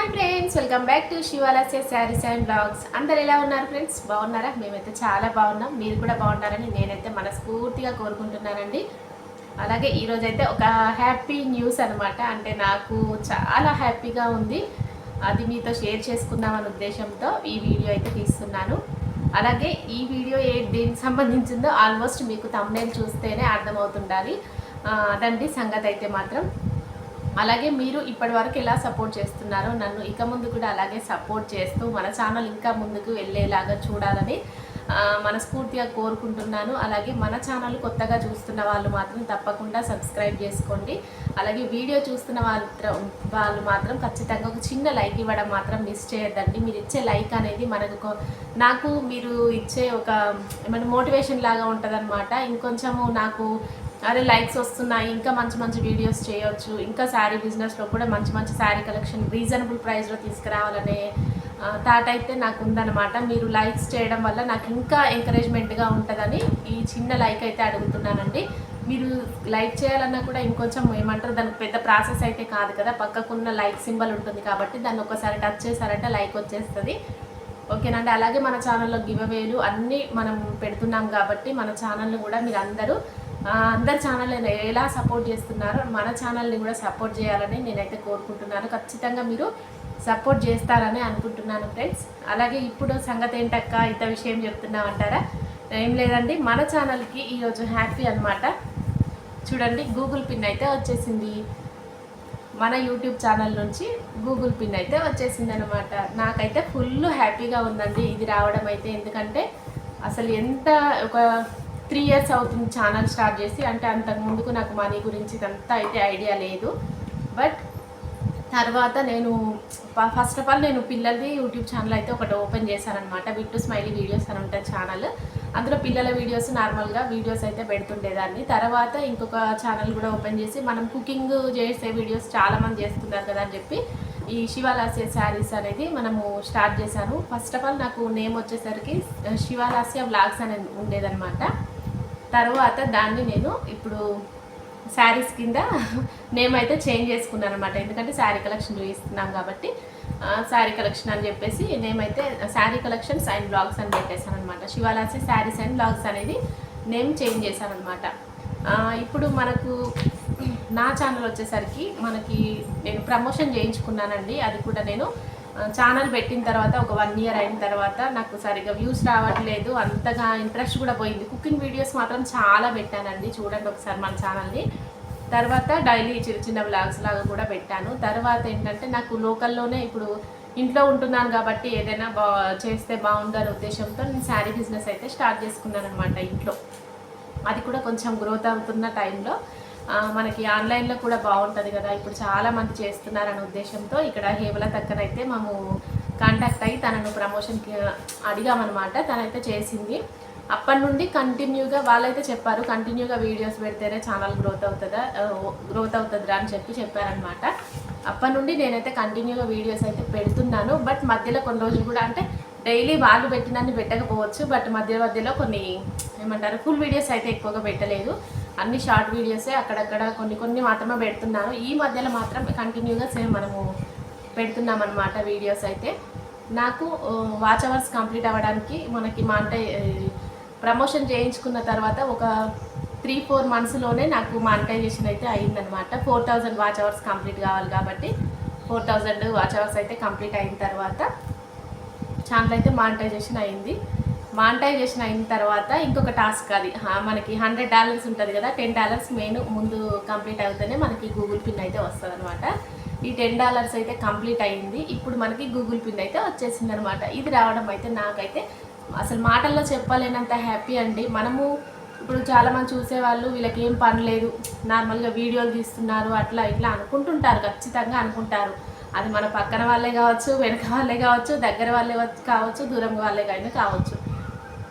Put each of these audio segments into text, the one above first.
Hi friends welcome back to Shivalasya saris and blogs అందరు ఎలా ఉన్నారు ఫ్రెండ్స్ బాగున్నారా? మేమైతే చాలా బాగున్నాం. మీరు కూడా బాగున్నారని నేనైతే మనస్ఫూర్తిగా కోరుకుంటున్నానండి. అలాగే ఈరోజు అయితే ఒక హ్యాపీ న్యూస్ అనమాట అంటే నాకు చాలా హ్యాపీగా ఉంది. అది మీతో షేర్ చేసుకుందామనే ఉద్దేశంతో ఈ వీడియో అయితే తీస్తున్నాను. అలాగే ఈ వీడియో ఏ దేనికి సంబంధించిందో ఆల్మోస్ట్ మీకు తమ్నేల్ చూస్తేనే అర్థమవుతుండాలి. అదండి సంగతి అయితే మాత్రం. అలాగే మీరు ఇప్పటి వరకు ఎలా సపోర్ట్ చేస్తున్నారో నన్ను ఇక ముందు కూడా అలాగే సపోర్ట్ చేస్తూ మన ఛానల్ ఇంకా ముందుకు వెళ్ళేలాగా చూడాలని మనస్ఫూర్తిగా కోరుకుంటున్నాను. అలాగే మన ఛానల్ కొత్తగా చూస్తున్న వాళ్ళు మాత్రం తప్పకుండా సబ్స్క్రైబ్ చేసుకోండి. అలాగే వీడియో చూస్తున్న వాళ్ళు వాళ్ళు మాత్రం ఖచ్చితంగా ఒక చిన్న లైక్ ఇవ్వడం మాత్రం మిస్ చేయొద్దండి. మీరు ఇచ్చే లైక్ అనేది మనకు నాకు మీరు ఇచ్చే ఒక ఏమైనా మోటివేషన్ లాగా ఉంటుందన్నమాట. ఇంకొంచెము నాకు అరే లైక్స్ వస్తున్నాయి ఇంకా మంచి మంచి వీడియోస్ చేయొచ్చు ఇంకా శారీ బిజినెస్లో కూడా మంచి మంచి శారీ కలెక్షన్ రీజనబుల్ ప్రైస్లో తీసుకురావాలనే థాట్ అయితే నాకు ఉందన్నమాట మీరు లైక్స్ చేయడం వల్ల నాకు ఇంకా ఎంకరేజ్మెంట్గా ఉంటుందని ఈ చిన్న లైక్ అయితే అడుగుతున్నానండి. మీరు లైక్ చేయాలన్నా కూడా ఇంకొంచెం ఏమంటారు దానికి పెద్ద ప్రాసెస్ అయితే కాదు కదా. పక్కకున్న లైక్ సింబల్ ఉంటుంది కాబట్టి దాన్ని ఒకసారి టచ్ చేశారంటే లైక్ వచ్చేస్తుంది. ఓకేనండి అలాగే మన ఛానల్లో గివ్ అవేలు అన్నీ మనం పెడుతున్నాం కాబట్టి మన ఛానల్ని కూడా మీరు అందరూ అందరి ఛానల్ ఎలా సపోర్ట్ చేస్తున్నారో? మన ఛానల్ని కూడా సపోర్ట్ చేయాలని నేనైతే కోరుకుంటున్నాను. ఖచ్చితంగా మీరు సపోర్ట్ చేస్తారని అనుకుంటున్నాను ఫ్రెండ్స్ అలాగే ఇప్పుడు సంగతి ఏంటక్క? ఇంత విషయం చెప్తున్నామంటారా ఏం లేదండి. మన ఛానల్కి ఈరోజు హ్యాపీ అన్నమాట. చూడండి గూగుల్ పిన్ అయితే వచ్చేసింది. మన యూట్యూబ్ ఛానల్ నుంచి గూగుల్ పిన్ అయితే వచ్చేసింది అనమాట నాకైతే ఫుల్ హ్యాపీగా ఉందండి. ఇది రావడం అయితే. ఎందుకంటే అసలు ఎంత ఒక త్రీ ఇయర్స్ అవుతుంది ఛానల్ స్టార్ట్ చేసి. అంటే అంతకు ముందుకు నాకు మనీ గురించి ఇదంతా అయితే ఐడియా లేదు. బట్ తర్వాత నేను ఫస్ట్ ఆఫ్ ఆల్ నేను పిల్లలది యూట్యూబ్ ఛానల్ అయితే ఒకటి ఓపెన్ చేశానమాట బిట్టు స్మైలీ వీడియోస్ అని ఉంటుంది ఛానల్. అందులో పిల్లల వీడియోస్ నార్మల్గా వీడియోస్ అయితే పెడుతుండేదాన్ని. తర్వాత ఇంకొక ఛానల్ కూడా ఓపెన్ చేసి మనం కుకింగ్ చేసే వీడియోస్ చాలామంది చేస్తున్నారు కదా అని చెప్పి ఈ శివాలాస్య శారీస్ అనేది మనము స్టార్ట్ చేశాను. ఫస్ట్ ఆఫ్ ఆల్ నాకు నేమ్ వచ్చేసరికి శివాలాస్య వ్లాగ్స్ అనేది ఉండేదన్నమాట. తర్వాత దాన్ని నేను ఇప్పుడు శారీస్ కింద నేమైతే చేంజ్ చేసుకున్నాను అనమాట ఎందుకంటే శారీ కలెక్షన్ చూపిస్తున్నాం కాబట్టి శారీ కలెక్షన్ అని చెప్పేసి నేమైతే శారీ కలెక్షన్స్ అండ్ బ్లాగ్స్ అని పెట్టేశాను అనమాట శివాలాసి శారీస్ అండ్ బ్లాగ్స్ అనేది నేమ్ చేంజ్ చేశాను అనమాట ఇప్పుడు మనకు నా ఛానల్ వచ్చేసరికి మనకి నేను ప్రమోషన్ చేయించుకున్నానండి. అది కూడా నేను ఛానల్ పెట్టిన తర్వాత ఒక వన్ ఇయర్ అయిన తర్వాత నాకు సరిగ్గా వ్యూస్ రావట్లేదు. అంతగా ఇంట్రెస్ట్ కూడా పోయింది. కుకింగ్ వీడియోస్ మాత్రం చాలా పెట్టానండి. చూడండి ఒకసారి మన ఛానల్ని తర్వాత డైలీ చిన్న చిన్న వ్లాగ్స్ లాగా కూడా పెట్టాను. తర్వాత ఏంటంటే నాకు లోకల్లోనే ఇప్పుడు ఇంట్లో ఉంటున్నాను కాబట్టి ఏదైనా బా చేస్తే బాగుందనే ఉద్దేశంతో నేను శారీ బిజినెస్ అయితే స్టార్ట్ చేసుకున్నాను అనమాట ఇంట్లో. అది కూడా కొంచెం గ్రోత్ అవుతున్న టైంలో మనకి ఆన్లైన్లో కూడా బాగుంటుంది కదా. ఇప్పుడు చాలామంది చేస్తున్నారనే ఉద్దేశంతో ఇక్కడ హేవల తక్కనైతే మేము కాంటాక్ట్ అయ్యి తనను ప్రమోషన్కి అడిగామన్నమాట. తనైతే చేసింది. అప్పటి నుండి కంటిన్యూగా వాళ్ళైతే చెప్పారు. కంటిన్యూగా వీడియోస్ పెడితేనే ఛానల్ గ్రోత్ అవుతుందా గ్రోత్ అవుతుందిరా అని చెప్పి చెప్పారనమాట అప్పటి నుండి నేనైతే కంటిన్యూగా వీడియోస్ అయితే పెడుతున్నాను. బట్ మధ్యలో కొన్ని రోజులు కూడా అంటే డైలీ వాళ్ళు పెట్టినన్ని పెట్టకపోవచ్చు. బట్ మధ్య మధ్యలో కొన్ని ఏమంటారు ఫుల్ వీడియోస్ అయితే ఎక్కువగా పెట్టలేదు. అన్ని షార్ట్ వీడియోసే అక్కడక్కడ కొన్ని కొన్ని మాత్రమే పెడుతున్నాను ఈ మధ్యలో మాత్రం కంటిన్యూగా సేమ్ మనము పెడుతున్నాం అనమాట వీడియోస్ అయితే. నాకు వాచ్ అవర్స్ కంప్లీట్ అవ్వడానికి మనకి మా అంటే ప్రమోషన్ చేయించుకున్న తర్వాత ఒక త్రీ ఫోర్ మంత్స్లోనే నాకు మానిటైజేషన్ అయితే అయిందనమాట four thousand watch hours complete కావాలి కాబట్టి ఫోర్ థౌజండ్ వాచ్ అవర్స్ అయితే కంప్లీట్ అయిన తర్వాత ఛానల్ అయితే మానిటైజేషన్ అయింది. మానిటైజేషన్ అయిన తర్వాత ఇంకొక టాస్క్ అది. మనకి హండ్రెడ్ డాలర్స్ ఉంటుంది కదా టెన్ డాలర్స్ మెయిన్ ముందు కంప్లీట్ అవుతేనే మనకి గూగుల్ పిన్ అయితే వస్తుంది అనమాట ఈ టెన్ డాలర్స్ అయితే కంప్లీట్ అయింది. ఇప్పుడు మనకి గూగుల్ పిన్ అయితే వచ్చేసింది అనమాట ఇది రావడం అయితే నాకైతే అసలు మాటల్లో చెప్పలేనంత హ్యాపీ అండి. మనము ఇప్పుడు చాలామంది చూసేవాళ్ళు వీళ్ళకి ఏం పని లేదు. నార్మల్గా వీడియోలు తీస్తున్నారు అట్లా ఇట్లా అనుకుంటుంటారు. ఖచ్చితంగా అనుకుంటారు. అది మన పక్కన వాళ్ళే కావచ్చు వెనక వాళ్ళే కావచ్చు దగ్గర వాళ్ళే కావచ్చు దూరం వాళ్ళే కానీ కావచ్చు.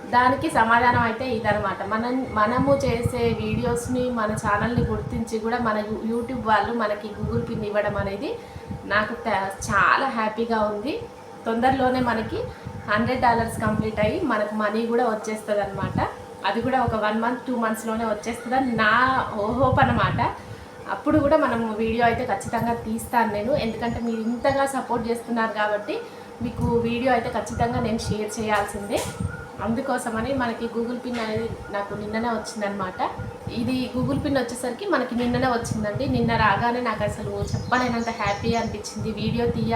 దానికి సమాధానం అయితే ఇదనమాట మనం మనము చేసే వీడియోస్ని మన ఛానల్ని గుర్తించి కూడా మన యూ- యూట్యూబ్ వాళ్ళు మనకి గూగుల్ పిన్ ఇవ్వడం అనేది నాకు చాలా హ్యాపీగా ఉంది. తొందరలోనే మనకి హండ్రెడ్ డాలర్స్ కంప్లీట్ అయ్యి మనకు మనీ కూడా వచ్చేస్తుంది అనమాట అది కూడా ఒక వన్ మంత్ టూ మంత్స్లోనే వచ్చేస్తుందని నా హోప్ అనమాట అప్పుడు కూడా మనం వీడియో అయితే ఖచ్చితంగా తీస్తాను నేను. ఎందుకంటే మీరు ఇంతగా సపోర్ట్ చేస్తున్నారు కాబట్టి మీకు వీడియో అయితే ఖచ్చితంగా నేను షేర్ చేయాల్సిందే. అందుకోసమని మనకి గూగుల్ పిన్ అనేది నాకు నిన్ననే వచ్చిందనమాట ఇది గూగుల్ పిన్ వచ్చేసరికి మనకి నిన్ననే వచ్చిందండి. నిన్న రాగానే నాకు అసలు చెప్పలేనంత హ్యాపీ అనిపించింది. వీడియో తీయ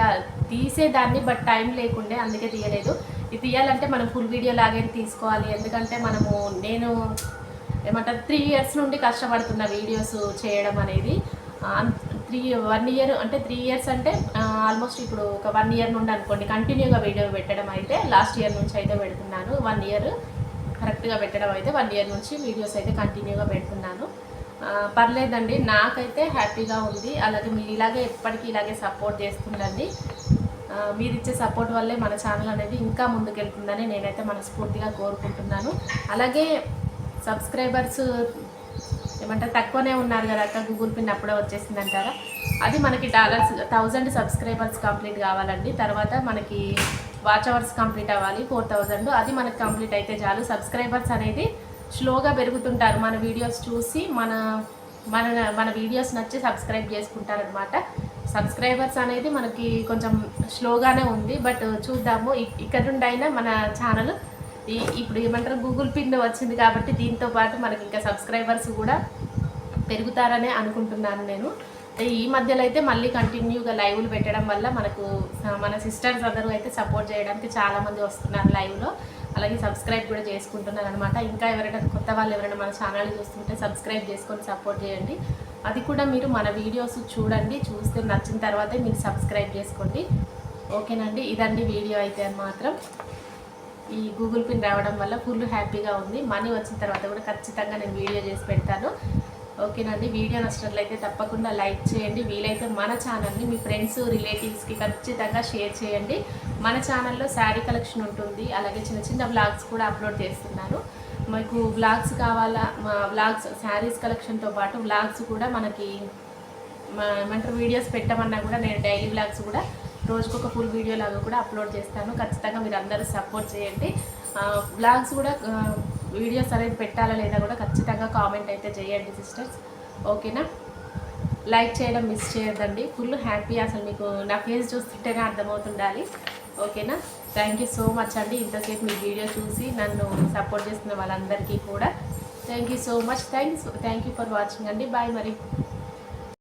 తీసేదాన్ని బట్ టైం లేకుండే అందుకే తీయలేదు. ఇది తీయాలంటే మనం ఫుల్ వీడియో లాగే తీసుకోవాలి. ఎందుకంటే మనము నేను ఏమంటారు త్రీ ఇయర్స్ నుండి కష్టపడుతున్న వీడియోస్ చేయడం అనేది. త్రీ వన్ ఇయర్ అంటే త్రీ ఇయర్స్ అంటే ఆల్మోస్ట్ ఇప్పుడు ఒక వన్ ఇయర్ నుండి అనుకోండి. కంటిన్యూగా వీడియో పెట్టడం అయితే లాస్ట్ ఇయర్ నుంచి అయితే పెడుతున్నాను. వన్ ఇయర్ కరెక్ట్గా పెట్టడం అయితే వన్ ఇయర్ నుంచి వీడియోస్ అయితే కంటిన్యూగా పెడుతున్నాను. పర్లేదండి. నాకైతే హ్యాపీగా ఉంది. అలాగే మీరు ఇలాగే ఎప్పటికీ ఇలాగే సపోర్ట్ చేస్తుండండి. మీరు ఇచ్చే సపోర్ట్ వల్లే మన ఛానల్ అనేది ఇంకా ముందుకెళ్తుందని నేనైతే మనస్ఫూర్తిగా కోరుకుంటున్నాను. అలాగే సబ్స్క్రైబర్స్ ఏమంటారు తక్కువనే ఉన్నారు కదా అక్క గూగుల్ పిన్ అప్పుడే వచ్చేసింది అంటారా అది మనకి డాలర్స్ థౌజండ్ సబ్స్క్రైబర్స్ కంప్లీట్ కావాలండి. తర్వాత మనకి వాచ్ అవర్స్ కంప్లీట్ అవ్వాలి ఫోర్ థౌజండ్ అది మనకి కంప్లీట్ అయితే చాలు. సబ్స్క్రైబర్స్ అనేది స్లోగా పెరుగుతుంటారు. మన వీడియోస్ చూసి మన మన మన వీడియోస్ నచ్చి సబ్స్క్రైబ్ చేసుకుంటారనమాట సబ్స్క్రైబర్స్ అనేది మనకి కొంచెం స్లోగానే ఉంది. బట్ చూద్దాము ఇక్కడ నుండి అయినా మన ఛానల్ ఈ ఇప్పుడు ఏమంటారు గూగుల్ పిన్ వచ్చింది కాబట్టి దీంతో పాటు మనకి ఇంకా సబ్స్క్రైబర్స్ కూడా పెరుగుతారనే అనుకుంటున్నాను నేను. ఈ మధ్యలో అయితే మళ్ళీ కంటిన్యూగా లైవ్లు పెట్టడం వల్ల మనకు మన సిస్టర్స్ అందరూ అయితే సపోర్ట్ చేయడానికి చాలామంది వస్తున్నారు లైవ్లో అలాగే సబ్స్క్రైబ్ కూడా చేసుకుంటున్నారు అనమాట ఇంకా ఎవరైనా కొత్త వాళ్ళు ఎవరైనా మన ఛానల్ చూస్తుంటే సబ్స్క్రైబ్ చేసుకొని సపోర్ట్ చేయండి. అది కూడా మీరు మన వీడియోస్ చూడండి చూస్తే నచ్చిన తర్వాతే మీరు సబ్స్క్రైబ్ చేసుకోండి. ఓకేనండి ఇదండి వీడియో అయితే మాత్రం. ఈ గూగుల్ పిన్ రావడం వల్ల ఫుల్ హ్యాపీగా ఉంది. మనీ వచ్చిన తర్వాత కూడా ఖచ్చితంగా నేను వీడియో చేసి పెడతాను. ఓకేనండి వీడియో నచ్చినట్లయితే తప్పకుండా లైక్ చేయండి. వీలైతే మన ఛానల్ని మీ ఫ్రెండ్స్ రిలేటివ్స్కి ఖచ్చితంగా షేర్ చేయండి. మన ఛానల్లో శారీ కలెక్షన్ ఉంటుంది. అలాగే చిన్న చిన్న వ్లాగ్స్ కూడా అప్లోడ్ చేస్తున్నాను. మీకు వ్లాగ్స్ కావాలా మా వ్లాగ్స్ శారీస్ కలెక్షన్తో పాటు వ్లాగ్స్ కూడా మనకి మా ఏమంటారు వీడియోస్ పెట్టమన్నా కూడా నేను డైలీ వ్లాగ్స్ కూడా రోజుకు ఒక ఫుల్ వీడియో లాగా కూడా అప్లోడ్ చేస్తాను. ఖచ్చితంగా మీరు అందరూ సపోర్ట్ చేయండి బ్లాగ్స్ కూడా వీడియోస్ అనేది పెట్టాలా లేదా కూడా ఖచ్చితంగా కామెంట్ అయితే చేయండి సిస్టర్స్ ఓకేనా లైక్ చేయడం మిస్ చేయొద్దండి. ఫుల్ హ్యాపీ అసలు మీకు నా ఫేస్ చూస్తుంటేనే అర్థమవుతుండాలి. ఓకేనా థ్యాంక్ యూ సో మచ్ అండి. ఇంతసేపు మీ వీడియో చూసి నన్ను సపోర్ట్ చేస్తున్న వాళ్ళందరికీ కూడా. Thank you so much thanks thank you for watching అండి. బాయ్ మరి.